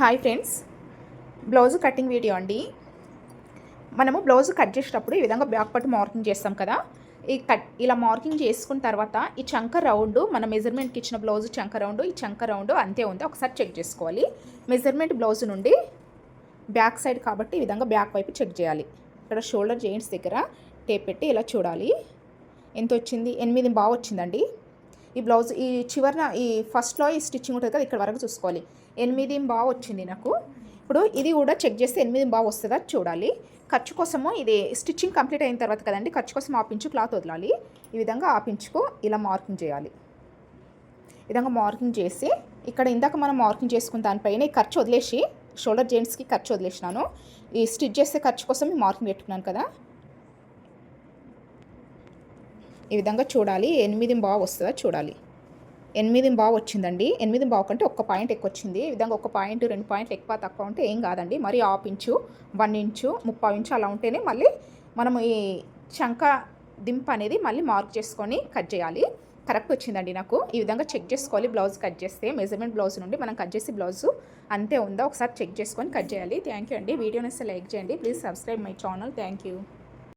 Hi friends blouse cutting video అండి. మనము blouse cut చేసేటప్పుడు ఈ విధంగా బ్యాక్ పట్టు మార్కింగ్ చేస్తాం కదా. ఈ కట్ ఇలా మార్కింగ్ చేసుకున్న తర్వాత ఈ చంక రౌండ్ మన మెజర్మెంట్కి ఇచ్చిన బ్లౌజ్ చంక రౌండ్ ఈ చంక రౌండ్ అంతే ఉంది ఒకసారి చెక్ చేసుకోవాలి. మెజర్మెంట్ బ్లౌజ్ నుండి బ్యాక్ సైడ్ కాబట్టి ఈ విధంగా బ్యాక్ వైపు చెక్ చేయాలి. ఇక్కడ షోల్డర్ జాయింట్స్ దగ్గర టేప్ పెట్టి ఇలా చూడాలి. ఎంత వచ్చింది? ఎనిమిది బాగా వచ్చిందండి. ఈ బ్లౌజ్ ఈ చివరన ఈ ఫస్ట్లో ఈ స్టిచ్చింగ్ ఉంటుంది కదా ఇక్కడ వరకు చూసుకోవాలి. ఎనిమిది బాగా వచ్చింది నాకు. ఇప్పుడు ఇది కూడా చెక్ చేస్తే ఎనిమిది బాగా వస్తుందా చూడాలి. ఖర్చు కోసము ఇది స్టిచ్చింగ్ కంప్లీట్ అయిన తర్వాత కదండి ఖర్చు కోసం ఆపించు క్లాత్ వదలాలి. ఈ విధంగా ఆపించుకో ఇలా మార్కింగ్ చేయాలి. ఈ విధంగా మార్కింగ్ చేసి ఇక్కడ ఇందాక మనం మార్కింగ్ చేసుకున్న దానిపైన ఈ ఖర్చు వదిలేసి షోల్డర్ జెంట్స్కి ఖర్చు వదిలేసినాను. ఈ స్టిచ్ చేసే ఖర్చు కోసం మార్కింగ్ పెట్టుకున్నాను కదా. ఈ విధంగా చూడాలి. ఎనిమిది బాగా వస్తుందా? చూడాలి. ఎనిమిది బాగా వచ్చిందండి. ఎనిమిది బావు కంటే ఒక్క పాయింట్ ఎక్కువ వచ్చింది ఈ విధంగా ఒక పాయింట్ రెండు పాయింట్లు ఎక్కువ తక్కువ ఉంటే ఏం కాదండి. మరి హాఫ్ ఇంచు వన్ ఇంచు ముప్పై ఇంచు అలా ఉంటేనే మళ్ళీ మనం ఈ చంక దింప్ అనేది మళ్ళీ మార్క్ చేసుకొని కట్ చేయాలి. కరెక్ట్ వచ్చిందండి నాకు. ఈ విధంగా చెక్ చేసుకోవాలి బ్లౌజ్ కట్ చేస్తే. మెజర్మెంట్ బ్లౌజ్ నుండి మనం కట్ చేసి బ్లౌజ్ అంతే ఉందా? ఒకసారి చెక్ చేసుకొని కట్ చేయాలి. థ్యాంక్ యూ అండి. వీడియోని లైక్ చేయండి. Please subscribe my channel. Thank you.